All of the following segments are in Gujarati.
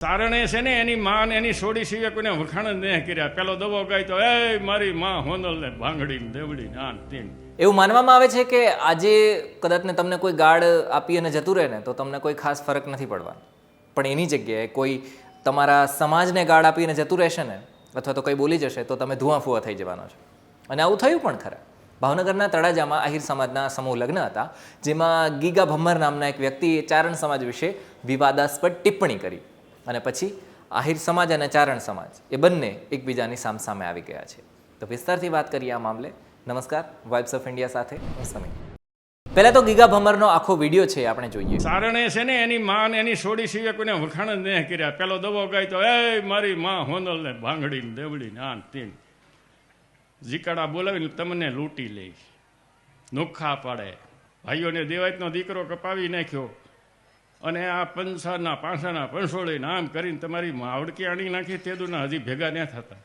તારણે છે ને એની માં ને એની સોડી સિવાય કોઈને વખાણ જ નહીં કર્યા. પેલો દવો ગાય તો, એ મારી માં હોનલ ને ભાંગડી દેવડી આ તીન એવું માનવામાં આવે છે કે આજે કદાચ ને તમને કોઈ ગાર્ડ આપી અને જતું રહે ને, તો તમને કોઈ ખાસ ફરક નથી પડવાનો. પણ એની જગ્યાએ કોઈ તમારા સમાજને ગાર્ડ આપીને જતું રહેશે ને, અથવા તો કંઈ બોલી જશે, તો તમે ધુઆ થઈ જવાનો છો. અને આવું થયું પણ ખરા. ભાવનગરના તળાજામાં આહિર સમાજના સમૂહ લગ્ન હતા, જેમાં ગીગા ભમ્મર નામના એક વ્યક્તિએ ચારણ સમાજ વિશે વિવાદાસ્પદ ટિપ્પણી કરી. અને પછી આહિર સમાજ અને ચારણ સમાજ, એ બંને એકબીજાની સામસામે આવી ગયા છે. તો વિસ્તારથી વાત કરીએ આ મામલે. નમસ્કાર વાઇબ્સ ઓફ ઇન્ડિયા સાથે હું સમીર. પહેલા તો ગીગા ભમરનો આખો વીડિયો છે આપણે જોઈએ. તારણે છે ને એની માં એની સોડી સિવાય કોઈને વખાણ જ નહીં કર્યા. પેલો દવો ગાય તો એ મારી માં હોનલ ને ભાંગડી ને દેવડી ને આન તીન. જીકાડા બોલાવીને તમને લૂંટી લઈશ. નોખા પાડે. ભાઈઓને દેવાયતનો દીકરો કપાવી નાખ્યો. અને આ પંસાના પાંસાના પંસોળીને નામ કરીને તમારી માવડકી આણી નાખી, તે દુના હજી ભેગા ન થતા.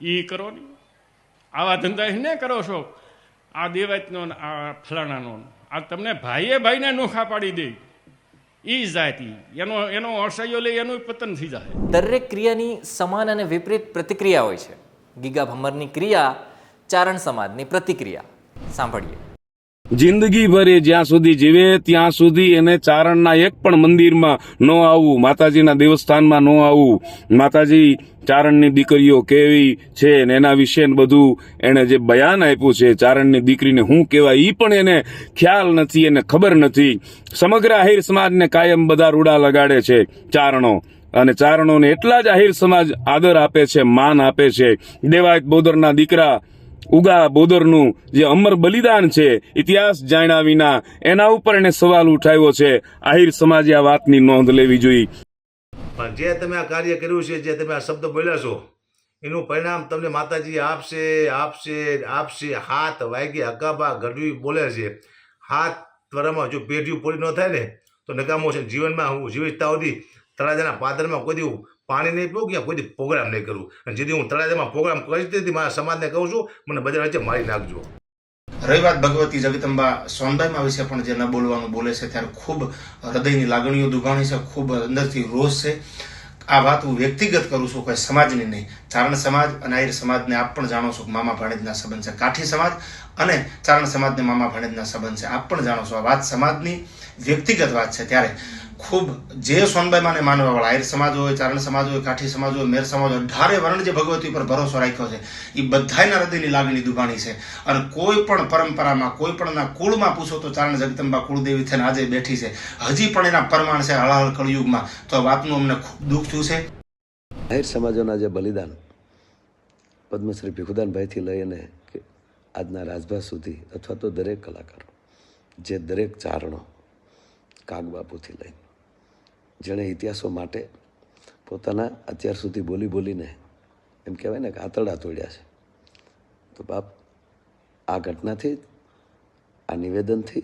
એ કરો ને. આવા ધંધા ને કરો છો. આ દેવાતનો આ ફલાણાનો આ તમને ભાઈએ ભાઈને નોખા પાડી દે. એ જાતિ. એનો એનો અસહ્યો લઈ એનું પતન થઈ જાય. દરેક ક્રિયાની સમાન અને વિપરીત પ્રતિક્રિયા હોય છે. ગીગા ભમરની ક્રિયા ચારણ સમાજની પ્રતિક્રિયા. સાંભળીએ. જિંદગી ભર જ્યાં સુધી જીવે, ત્યાં સુધી એને ચારણના એક પણ મંદિરમાં ન આવવું, માતાજીના દેવસ્થાનમાં ન આવવું. માતાજી, ચારણની દીકરીઓ કેવી છે ને એના વિશે બધું એણે જે બયાન આપ્યું છે, ચારણની દીકરીને શું કહેવાય એ પણ એને ખ્યાલ નથી, એને ખબર નથી. સમગ્ર આહિર સમાજને કાયમ બધા રૂડા લગાડે છે ચારણો. અને ચારણોને એટલા જ આહિર સમાજ આદર આપે છે, માન આપે છે. દેવાયત બોદરના દીકરા ઉગા બોદરનું જે અમર બલિદાન છે, ઇતિહાસ જાણ્યા વિના એના ઉપર એને સવાલ ઉઠાવ્યો છે. આહિર સમાજે આ વાતની નોંધ લેવી જોઈએ. પણ જે તમે આ કાર્ય કર્યું છે, જે તમે આ શબ્દ બોલ્યા છો, એનું પરિણામ તમને માતાજી આપશે આપશે આપશે. હાથ વાગી હકાબા ગઢવી બોલે છે. હાથ ત્વરામાં જો પેઢીઓ પૂરી ન થાય ને, તો નકામો છે. જીવનમાં હું જીવિતતા સુધી તળાજાના પાદરમાં કોઈ દી હું પાણી નહીં પીવું કે કોઈ પ્રોગ્રામ નહીં કરું. અને જેથી હું તળાજામાં પ્રોગ્રામ કરી તેથી મારા સમાજને કહું છું, મને બજાર વચ્ચે મારી નાખજો. રહી વાત ભગવતી જગદંબા સોનબાઈમાં વિશે પણ જે ન બોલવાનું બોલે છે, ત્યારે ખૂબ હૃદયની લાગણીઓ દુભાણી છે, ખૂબ અંદરથી રોષ છે. આ વાત હું વ્યક્તિગત કરું છું, કોઈ સમાજની નહીં. ચારણ સમાજ અને આહિર સમાજને આપ પણ જાણો છો મામા ભાણેજના સંબંધ છે કાઠી સમાજ અને ચારણ સમાજને મામા ભાણેજના સંબંધ છે. આપ પણ જાણો છો આ વાત સમાજની વ્યક્તિગત વાત છે. ત્યારે ખૂબ જે સોનબાઈમાને માનવાવાળા આહિર સમાજ હોય, ચારણ સમાજ હોય, કાઠી સમાજ હોય, મેર સમાજ હોય, અઢારે વર્ણ જે ભગવતી પર ભરોસો રાખ્યો છે એ બધાયના હૃદયની લાગણી દુભાણી છે. અને કોઈ પણ પરંપરામાં, કોઈ પણના કુળમાં પૂછો તો ચારણ જગદંબા કુળદેવી થઈને આજે બેઠી છે. હજી પણ એના પ્રમાણ છે હળહળ કળયુગમાં. તો વાતનું અમને ખૂબ દુઃખ થયું છે. આહિર સમાજોના જે બલિદાન, પદ્મશ્રી ભીખુદાનભાઈથી લઈ અને આજના રાજભા સુધી, અથવા તો દરેક કલાકારો, જે દરેક ચારણો કાગબાપુથી લઈને જેણે ઇતિહાસો માટે પોતાના અત્યાર સુધી બોલી બોલીને એમ કહેવાય ને કે આતરડા તોડ્યા છે. તો બાપ, આ ઘટનાથી, આ નિવેદનથી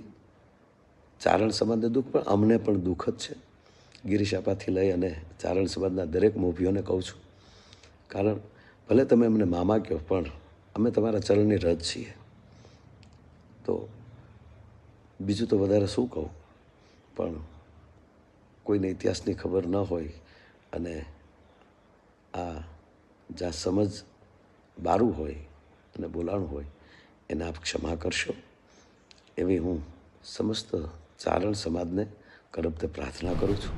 ચારણ સમાજને દુઃખ, પણ અમને પણ દુઃખ જ છે. ગિરીશ આપાથી લઈ અને ચારણ સમાજના દરેક મોભીઓને કહું છું. કારણ, ભલે તમે અમને મામા કહો, પણ અમે તમારા ચરણની રજ છીએ. તો બીજું તો વધારે શું કહું? પણ કોઈને ઇતિહાસની ખબર ન હોય અને આ જ્યાં સમજ બારું હોય અને બોલાણું હોય, એને આપ ક્ષમા કરશો. એવી હું સમસ્ત ચારણ સમાજને કરબતે પ્રાર્થના કરું છું.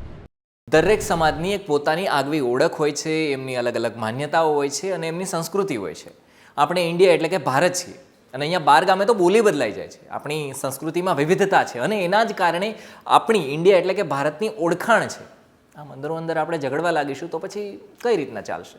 દરેક સમાજની એક પોતાની આગવી ઓળખ હોય છે, એમની અલગ અલગ માન્યતાઓ હોય છે અને એમની સંસ્કૃતિ હોય છે. આપણે ઇન્ડિયા એટલે કે ભારત છીએ. અને અહીંયા બાર ગામે તો બોલી બદલાઈ જાય છે. આપણી સંસ્કૃતિમાં વિવિધતા છે અને એના જ કારણે આપણી ઇન્ડિયા એટલે કે ભારતની ઓળખાણ છે. આમ અંદરો અંદર આપણે ઝઘડવા લાગીશું તો પછી કઈ રીતના ચાલશે?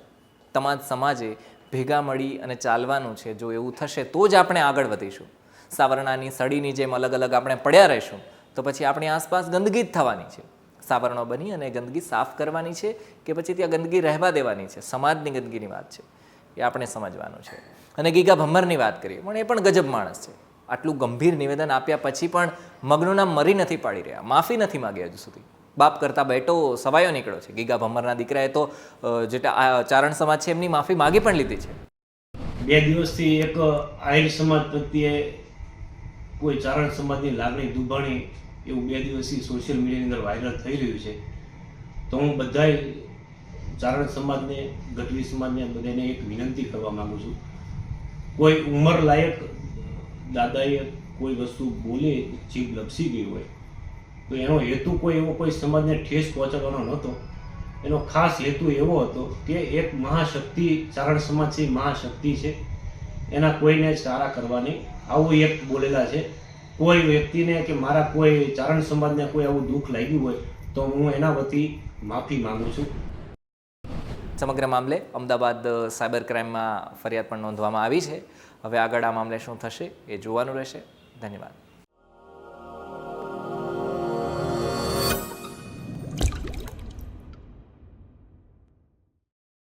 તમામ સમાજે ભેગા મળી અને ચાલવાનું છે. જો એવું થશે તો જ આપણે આગળ વધીશું. સાવરણાની સડીની જેમ અલગ અલગ આપણે પડ્યા રહીશું, તો પછી આપણી આસપાસ ગંદકી જ થવાની છે. સાવરણો બની અને ગંદકી સાફ કરવાની છે કે પછી ત્યાં ગંદકી રહેવા દેવાની છે? સમાજની ગંદકીની વાત છે. એ આપણે સમજવાનું છે. અને ગીગા ભમ્મરની વાત કરીએ, પણ એ પણ ગજબ માણસ છે. આટલું ગંભીર નિવેદન આપ્યા પછી પણ મગનું નામ મરી નથી પાડી રહ્યા, માફી નથી માગી હજુ સુધી. બાપ કરતાં બેટો સવાયો નીકળ્યો છે. ગીગા ભમ્મરના દીકરાએ તો જે ચારણ સમાજ છે એમની માફી માગી પણ લીધી છે. બે દિવસથી એક આહિર સમાજ પ્રત્યે કોઈ ચારણ સમાજની લાગણી દુભાણી એવું બે દિવસથી સોશિયલ મીડિયાની અંદર વાયરલ થઈ રહ્યું છે. તો હું બધાય ચારણ સમાજને, ગઢવી સમાજને બધાને એક વિનંતી કરવા માંગુ છું. કોઈ ઉંમર લાયક દાદાએ કોઈ વસ્તુ બોલે જીભ લપસી ગઈ હોય, તો એનો હેતુ કોઈ એવો કોઈ સમાજને ઠેસ પહોંચાડવાનો નહોતો. એનો ખાસ હેતુ એવો હતો કે એક મહાશક્તિ, ચારણ સમાજ છે મહાશક્તિ છે. એના કોઈને સારા કરવાની આવું એક બોલેલા છે. કોઈ વ્યક્તિને કે મારા કોઈ ચારણ સમાજને કોઈ આવું દુઃખ લાગ્યું હોય, તો હું એના વતી માફી માંગુ છું. સમગ્ર મામલે અમદાવાદ સાયબર ક્રાઇમમાં ફરિયાદ પણ નોંધવામાં આવી છે. હવે આગળ આ મામલે શું થશે એ જોવાનું રહેશે. ધન્યવાદ.